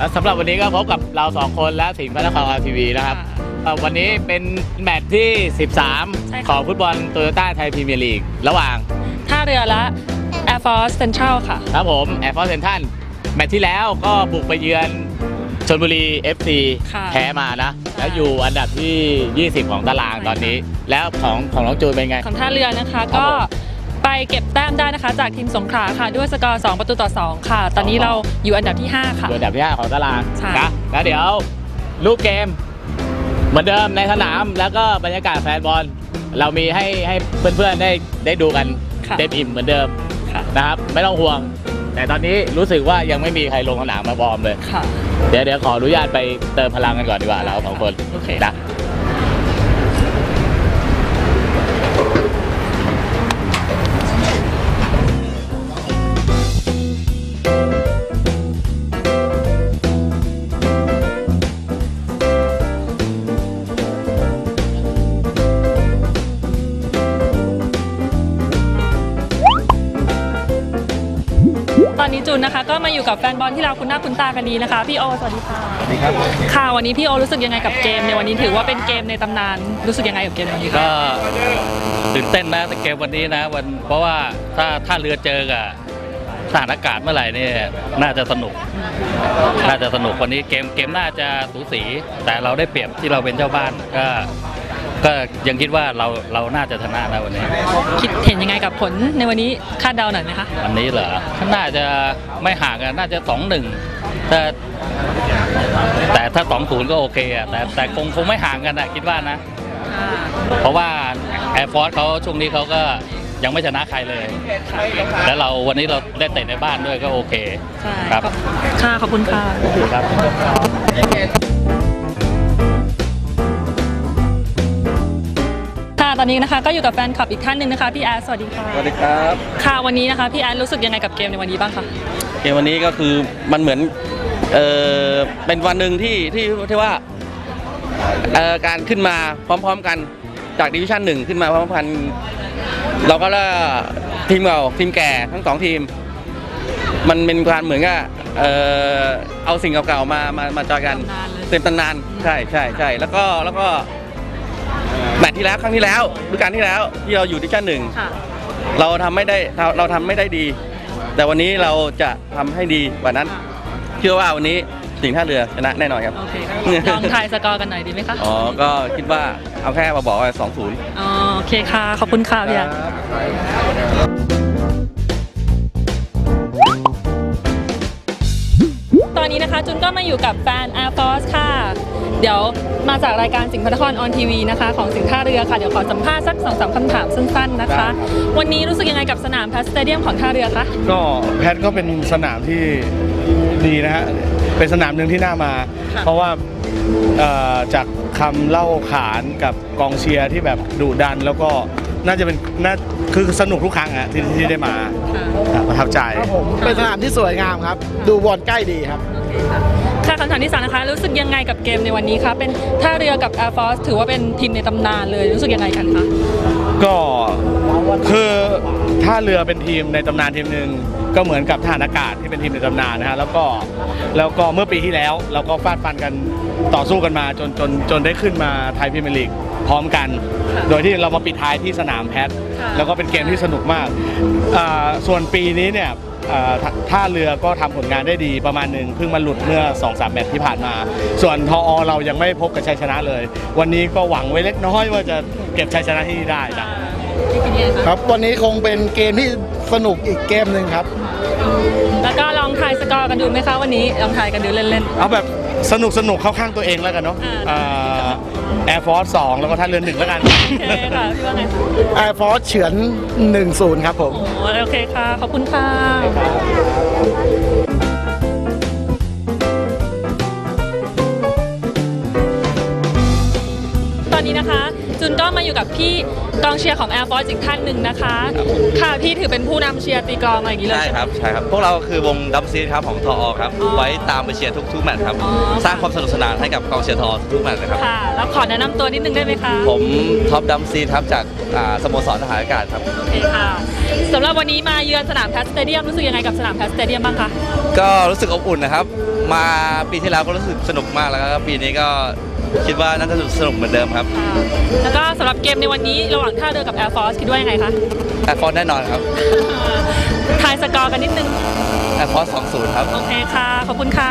และสำหรับวันนี้ก็พบกับเราสองคนและสิงห์พระนครทีวีนะครับเอ่อวันนี้เป็นแมตช์ที่ ใช่13 ค่ะ ของฟุตบอลโตโยต้าไทยพรีเมียร์ลีก ระหว่าง ท่าเรือและ Air Force Central ค่ะ ครับผมแอร์ฟอร์เซนทันแมตช์ที่แล้วก็บุกไปเยือนชนบุรี FC ค่ะแพ้มานะ ใช่แล้วอยู่อันดับที่ 20 ของตารางใช่ตอนนี้ แล้วของของน้องจูนเป็นไง ของท่าเรือนะคะครับก็ผม ไปเก็บแต้มได้นะคะ จากทีมสงขลาค่ะด้วยสกอร์2ประตูต่อ 2 ค่ะ ตอนนี้เราอยู่อันดับที่ 5 ค่ะอยู่อันดับที่5ของตารางใช่นะแล้วเดี๋ยวลูกเกม เหมือนเดิมในสนามแล้วก็บรรยากาศแฟนบอล เรามีให้ให้เพื่อนๆได้ได้ดูกันค่ะเต็มอิ่มเหมือนเดิมค่ะนะครับไม่ต้องห่วง แต่ตอนนี้รู้สึกว่ายังไม่มีใครลงสนามมาบอร์มเลยค่ะเดี๋ยวเดี๋ยวขออนุญาตไปเติมพลังกันก่อนดีกว่าเราสองคนโอเคนะ นนี้จูนนะคะ ก็มาอยู่กับแฟนบอลที่เราคุ้นหน้าคุ้นตากันดีนะคะ พี่โอสวัสดีค่ะสวัสดีครับค่ะวันนี้พี่โอรู้สึกยังไงกับเกมในวันนี้ถือว่าเป็นเกมในตำนานรู้สึกยังไงกับเกมในวันนี้คะก็ตื่นเต้นนะแต่เกมวันนี้นะวันเพราะว่าถ้าถ้าเรือเจอกับสถานอากาศเมื่อไหร่เนี่ยน่าจะสนุก น่าจะสนุกวันนี้เกมเกมน่าจะสูสี แต่เราได้เปรียบที่เราเป็นเจ้าบ้านก็ ก็ยังคิดว่าเราเราน่าจะชนะนะวันนี้ คิดเห็นยังไงกับผลในวันนี้คาดเดาหน่อยไหมคะ วันนี้เหรอน่าจะไม่ห่างกันน่าจะสองหนึ่งแต่แต่ถ้าสองศูนย์ก็โอเคอะแต่แต่คงคงไม่ห่างกันนะคิดว่านะ เพราะว่า Air Force เขาช่วงนี้เขาก็ยังไม่ชนะใครเลย แล้วเราวันนี้เราได้เตะในบ้านด้วยก็โอเคใช่ครับ ค่ะ ขอบคุณค่ะครับค่ะ ตอนนี้นะคะก็อยู่กับแฟนคลับอีกท่านหนึ่งนะคะพี่แอดสวัสดีค่ะสวัสดีครับค่ะวันนี้นะคะพี่แอดรู้สึกยังไงกับเกมในวันนี้บ้างคะเกมวันนี้ก็คือมันเหมือนเออเป็นวันหนึ่งที่ที่ที่ว่าเอ่อการขึ้นมาพร้อมๆกันจากดิวิชั่นหนึ่งขึ้นมาพร้อมๆกันเราก็ละทีมเก่าทีมแก่ทั้งสองทีม มันเป็นการเหมือนกับเออเอาสิ่งเก่าๆมามามาจอยกันตำนานเลยเต็มตำนานใช่ใช่ใช่แล้วก็แล้วก็แม ตช์ที่แล้วครั้งที่แล้วฤดูกาลที่แล้วที่เราอยู่ดิวิชั่นหนึ่งค่ะ เราทำไม่ได้เราเราทำไม่ได้ดี แต่วันนี้เราจะทำให้ดีกว่านั้น เชื่อว่าวันนี้สิงห์ท่าเรือชนะแน่นอนครับ โอเคลองทายสกอร์กันหน่อยดีไหมคะอ๋อก็คิดว่าเอาแค่มาบอกว่าสองศูนย์ อ๋อโอเคค่ะ ขอบคุณค่ะพี่แอดตอนนี้ จุนก็มาอยู่กับแฟน Air Force ค่ะ เดี๋ยวมาจากรายการสิงห์พระนครออนทีวีนะคะ ของสิงห์ท่าเรือค่ะ เดี๋ยวขอสัมภาษณ์สักสองสามคำถามสั้นๆนะคะ วันนี้รู้สึกยังไงกับสนามพัสเตเดียมของท่าเรือคะ ก็แพทก็เป็นสนามที่ดีนะฮะ เป็นสนามหนึ่งที่น่ามาค่ะเพราะว่าเอ่อจากคำเล่าขานกับกองเชียร์ที่แบบดุดันแล้วก็น่าจะเป็นน่าคือสนุกทุกครั้งอะที่ที่ได้มาครับประทับใจ เป็นสนามที่สวยงามครับ ดูบอลใกล้ดีครับ ค่ะคำถามที่สามนะคะรู้สึกยังไงกับเกมในวันนี้คะเป็นท่าเรือกับ Air Force ถือว่าเป็นทีมในตำนานเลยรู้สึกยังไงกันคะก็คือท่าเรือเป็นทีมในตำนานทีมหนึ่งก็เหมือนกับทหารอากาศที่เป็นทีมในตำนานนะฮะแล้วก็แล้วก็เมื่อปีที่แล้วเราก็ฟาดฟันกันต่อสู้กันมาจนจนจนได้ขึ้นมาไทยพรีเมียร์ลีกพร้อมกัน โดยที่เรามาปิดท้ายที่สนามแพทค่ะแล้วก็เป็นเกมที่สนุกมากอ่าส่วนปีนี้เนี่ยอ่า ท่าท่าเรือก็ทำผลงานได้ดีประมาณหนึ่งเพิ่งมาหลุดเมื่อ2อสามแมตช์ที่ผ่านมา ส่วนทออเรายังไม่พบกับชัยชนะเลย วันนี้ก็หวังไว้เล็กน้อยว่าจะเก็บชัยชนะที่นี่ได้จ้ะพี่คิดยังไงคคะรับวันนี้คงเป็นเกมที่สนุกอีกเกมหนึ่งครับ แล้วก็ลองทายสกอร์กันดูไหมคะวันนี้ลองทายกันดูเล่นเอาแบบสนุกสนุกเข้าข้างตัวเองแล้วกันเนาะ อ่าแอร์ฟอร์สสองแล้วก็ท่าเรือหนึ่งแล้วกันๆโอเคค่ะ พี่ว่าไงคะ Air Force เฉือน 1-0 ครับผม โอ้โอเคค่ะ ขอบคุณค่ะตอนนี้นะคะ อยู่กับพี่กองเชียร์ของ Air Force อีกท่านหนึ่งนะคะค่ะพี่ถือเป็นผู้นำเชียร์ตีกลองอะไรอย่างนี้เลยใช่ใช่ไหม ครับใช่ครับ พวกเราคือวงดับซีครับของทออครับ อ๋อไว้ตามไปเชียร์ทุกทุกแมตช์ครับ อ๋อ สร้างความสนุกสนานให้กับกองเชียร์ทอทุกแมตช์นะครับ ค่ะ แล้วขอแนะนำตัวนิดนึงได้ไหมคะผมท็อปดัมซีครับจากอ่าสโมสรทหารอากาศครับ โอเคค่ะสำหรับวันนี้มาเยือนสนามแพทสเตเดียมรู้สึกยังไงกับสนามแพทสเตเดียมบ้างคะ ก็รู้สึกอบอุ่นนะครับ มาปีที่แล้วก็รู้สึกสนุกมากแล้วก็ปีนี้ก็ คิดว่าน่าจะสนุกเหมือนเดิมครับค่ะแล้วก็สำหรับเกมในวันนี้ระหว่างท่าเรือกับ Air Force คิดว่ายังไงคะแอร์ฟอร์แน่นอนครับทายสกอร์กันนิดนึงแอร์ฟอร์ส20 ครับ โอเคค่ะ ขอบคุณค่ะ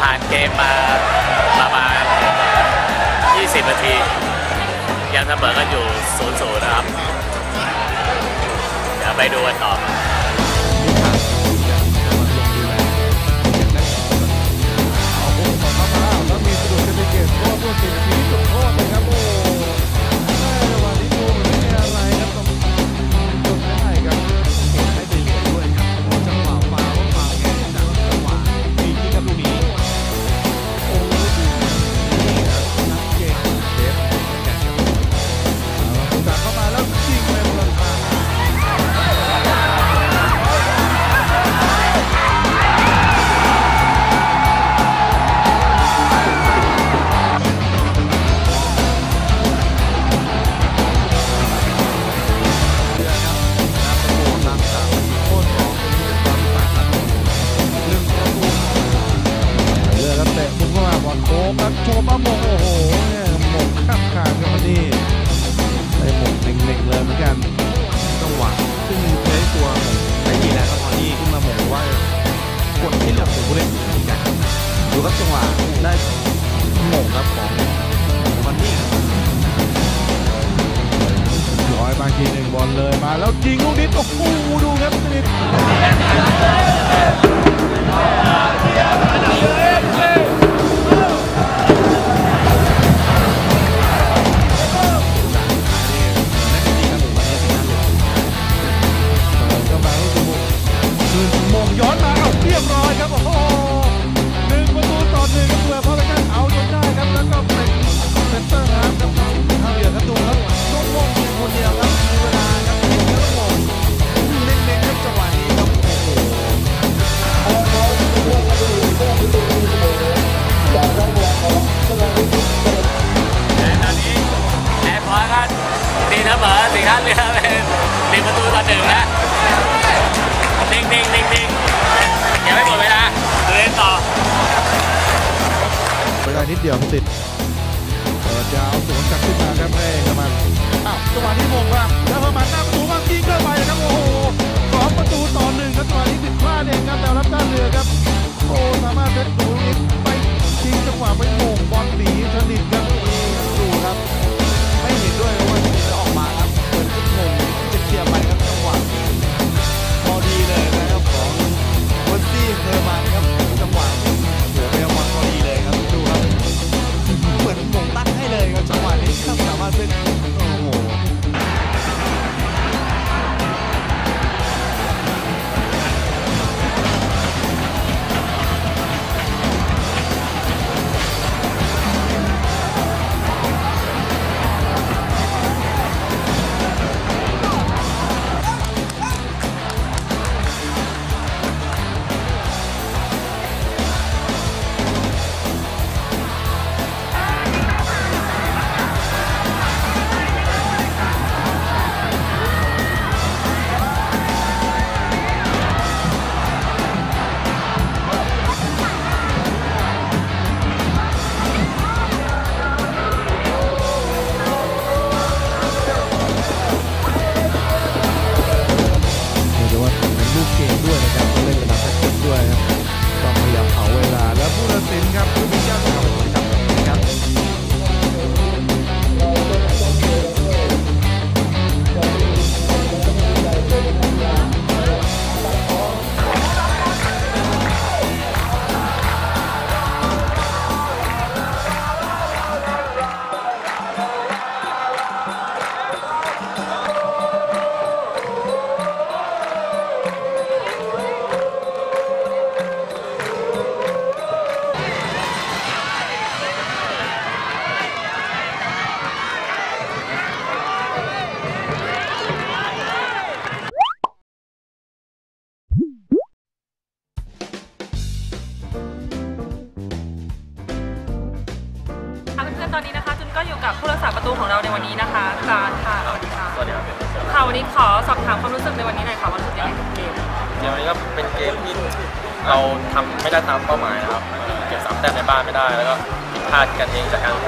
ผ่านเกมมาประมาณ 20 นาที ยังเสมอกันอยู่0ูนะครับ เดี๋ยวไปดูกันต่อแล้วมีสะดุดเป็นเกมโทษด้วยสิบทีจุดโทษเลยครับ ครับโมโมงโอ้โหเนี่ยหมงข้ามขาดครับวันนี้ได้หมงเน่งๆเลยเหมือนกันจังหวะซึ่งใช้ตัวของไอ้ยีนะครับตอนนี้ขึ้นมาหมงว่ากดที่เหลือของผู้เล่นเหมือนกันดูครับจังหวะได้หมงครับของวันนี้ร้อยมาทีหนึ่งบอลเลยมาแล้วยิงลูกนี้โอ้โหดูครับสนิท หนึ่งแล้วเด้งเด้งเด้งเด้งเดี๋ยวไม่หมดเวลาเล่นต่อเวลานิดเดียวติดเปิดยาวสวนกลับขึ้นมาครับให้เฮอร์มันอ้าวจังหวะนี้มงบ้างแล้วเฮอร์มันหน้าประตูบ้างยิงเข้าไปนะครับโอ้โหสองประตูต่อหนึ่งครับจังหวะนี้ผิดพลาดเองครับแต่รับท่านเรือครับโอ้สามารถเพชรดูนี้ไปชิงจังหวะไปโมงบอลหนีสนิทครับดูครับ ไม่เห็นด้วย จ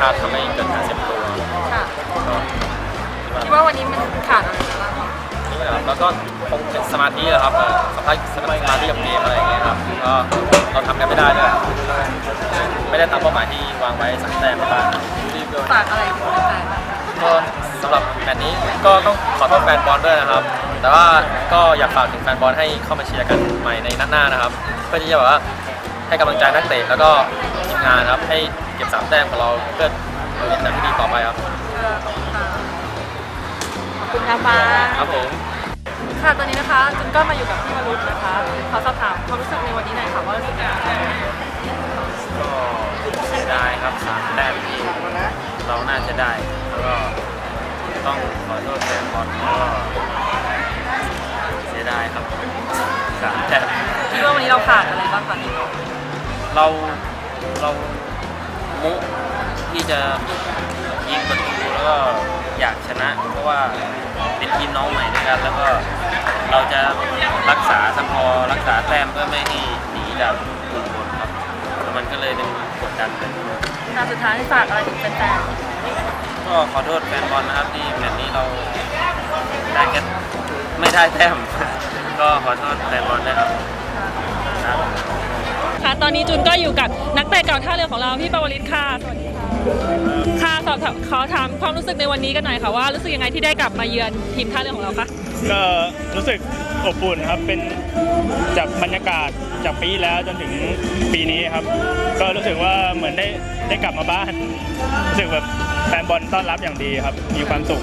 พลาดทำให้เกิดการเสียประตูค่ะก็คิดว่าวันนี้มันขาดอะไรไปบ้างนี่แหละครับแล้วก็คงเป็นสมาธิแหละครับเอ่อสัมภาษณ์สมาธิกับเกมอะไรอย่างเงี้ยครับก็เราทำกันไม่ได้ด้วยไม่ได้ตามเป้าหมายที่วางไว้สามแต้มในบ้านฝากอะไรถึงแฟนๆบ้างคะก็สำหรับแมตช์นี้ก็ต้องขอโทษแฟนบอลด้วยนะครับ แต่ว่าก็อยากฝากถึงแฟนบอลให้เข้ามาเชียร์กันใหม่ในนัดหน้านะครับ เพื่อที่จะแบบว่าให้กำลังใจนักเตะแล้วก็ทีมงานครับให้เก็บสามแต้มของเราเพื่อดูในแบบที่ดีต่อไปครับขอบคุณค่ะฟ้าครับผมค่ะตอนนี้นะคะจุนก็มาอยู่กับพี่วรุษนะคะขอสอบถามความรู้สึกในวันนี้หน่อยค่ะว่ารู้สึกยังไงก็เสียดายครับสามแต้มที่เราน่าจะได้แล้วก็ต้องขอโทษแฟนบอลแล้วก็เสียดายครับสามแต้มคิดว่าวันนี้เราขาดอะไรบ้างคะนี่เราเรา มุที่จะยิงประตูแล้วก็อยากชนะ เพราะว่าเป็นทีมน้องใหม่ด้วยกัน แล้วก็เราจะรักษาสกอร์รักษาแต้มเพื่อไม่ให้หนีจากกลุ่มบนครับแล้วมันก็เลยเป็นกดดันกันการสุดท้ายฝากอะไรถึงแฟนก็ขอโทษแฟนบอลนะครับที่แมตช์นี้เราได้แค่ไม่ได้แต้มก็ขอโทษแฟนบอลด้วยครับ ครับๆค่ะตอนนี้จุนก็อยู่กับนักเตะเก่าท่าเรือของเราพี่ปวริศค่ะสวัสดีค่ะค่ะสอบถามขอถามความรู้สึกในวันนี้กันหน่อยค่ะว่ารู้สึกยังไงที่ได้กลับมาเยือนทีมท่าเรือของเราคะก็รู้สึกอบอุ่นครับเป็นจากบรรยากาศจากปีที่แล้วจนถึงปีนี้ครับ ก็รู้สึกว่าเหมือนได้ได้กลับมาบ้านรู้สึกแบบแฟนบอลต้อนรับอย่างดีครับ มีความสุข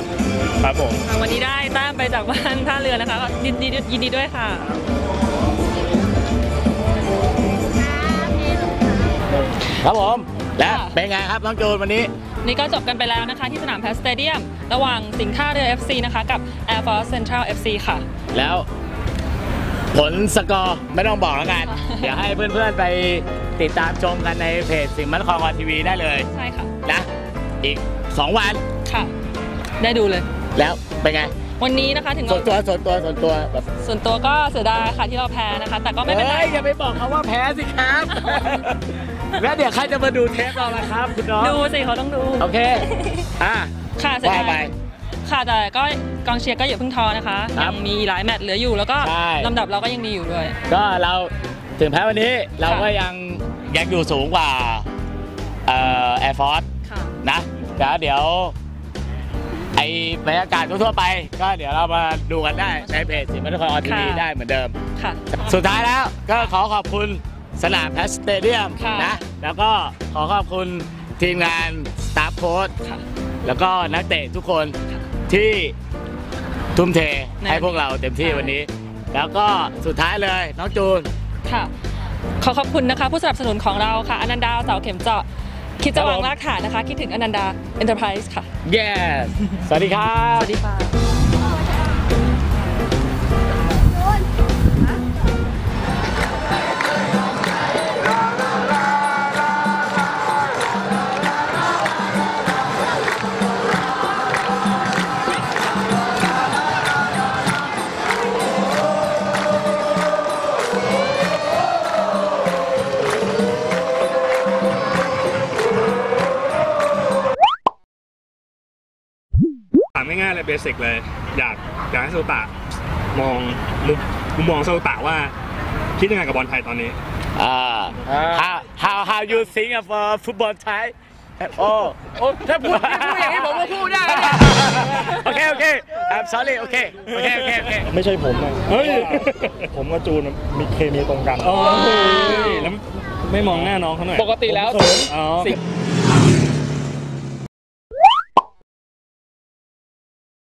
ครับผมวันนี้ได้แต้มไปจากบ้านท่าเรือนะคะก็ยินดียินดีด้วยค่ะ ครับผมและเป็นไงครับน้องจูนวันนี้ นี่ก็จบกันไปแล้วนะคะ ที่สนามแพสเตเดียม ระหว่างสิงห์ท่าเรือ FC นะคะ กับ Air Force Central FC ค่ะ แล้ว ผลสกอร์ไม่ต้องบอกแล้วกัน เดี๋ยวให้เพื่อนๆไปติดตามชมกันในเพจสิงห์มันครออนทีวีได้เลยใช่ค่ะ นะอีก 2 วันค่ะ ได้ดูเลย แล้วเป็นไงวันนี้นะคะถึงส่วนตัวเราส่วนตัวส่วนตัวแบบส่วนตัวก็เสียดายค่ะที่เราแพ้นะคะ แต่ก็ไม่เป็นไรเฮ้ยอย่าไปบอกเขาว่าแพ้สิครับ แล้วเดี๋ยวใครจะมาดูเทปเราล่ะครับ คุณน้อง ดูสิเขาต้องดู โอเค อะค่ะเสียว่าดายไปค่ะแต่ก็กองเชียร์ก็อย่าเพิ่งท้อนะคะ ครัยับงมีหลายแมตช์เหลืออยู่ แล้วก็ใช่ ลำดับเราก็ยังดีอยู่ด้วย ก็เราถึงแพ้วันนี้เราก็ค่ะยังยังอยู่สูงกว่าเอ่อแอร์ฟอร์สค่ะ นะแล้วเดี๋ยว ไอบรรยากาศทั่วๆไป ก็เดี๋ยวเรามาดูกันได้ในเพจสิงห์มนครออนทีวีค่ะ ได้เหมือนเดิม ค่ะ สุดท้ายแล้วก็ขอขอบคุณ สนามแพสเตเดียมค่ะ นะ แล้วก็ขอขอบคุณทีมงานสตาฟโค้ชค่ะแล้วก็นักเตะทุกคนที่ทุ่มเทในให้พวกเราเต็มที่ใช่วันนี้ แล้วก็สุดท้ายเลยน้องจูน ค่ะ ขอขอบคุณนะคะ ผู้สนับสนุนของเราค่ะ อนันดาเสาเข็มเจาะคิดจะวางรากฐานนะคะ คิดถึงอนันดาเอ็นเตอร์ไพรส์ค่ะ yes สวัสดีครับ สวัสดีค่ะ ถามง่ายๆเลยเบสิกเลย อยากอยากให้โซตะมองมุมมุมมองโซตะว่า คิดยังไงกับบอลไทยตอนนี้อ่า how how how you think of uh, football Thai โอ้โอ้ถ้าพูดพูดอย่างนี้ผมก็พูดได้นะโอเคโอเค I'm sorry โอเคโอเคโอเคโอเคไม่ใช่ผมนะเฮ้ย ผมกับจูนมีเคมีตรงกัน แล้วไม่มองหน้าน้องเขาหน่อยปกติแล้ว ผมเขินอ๋อ สิ่ง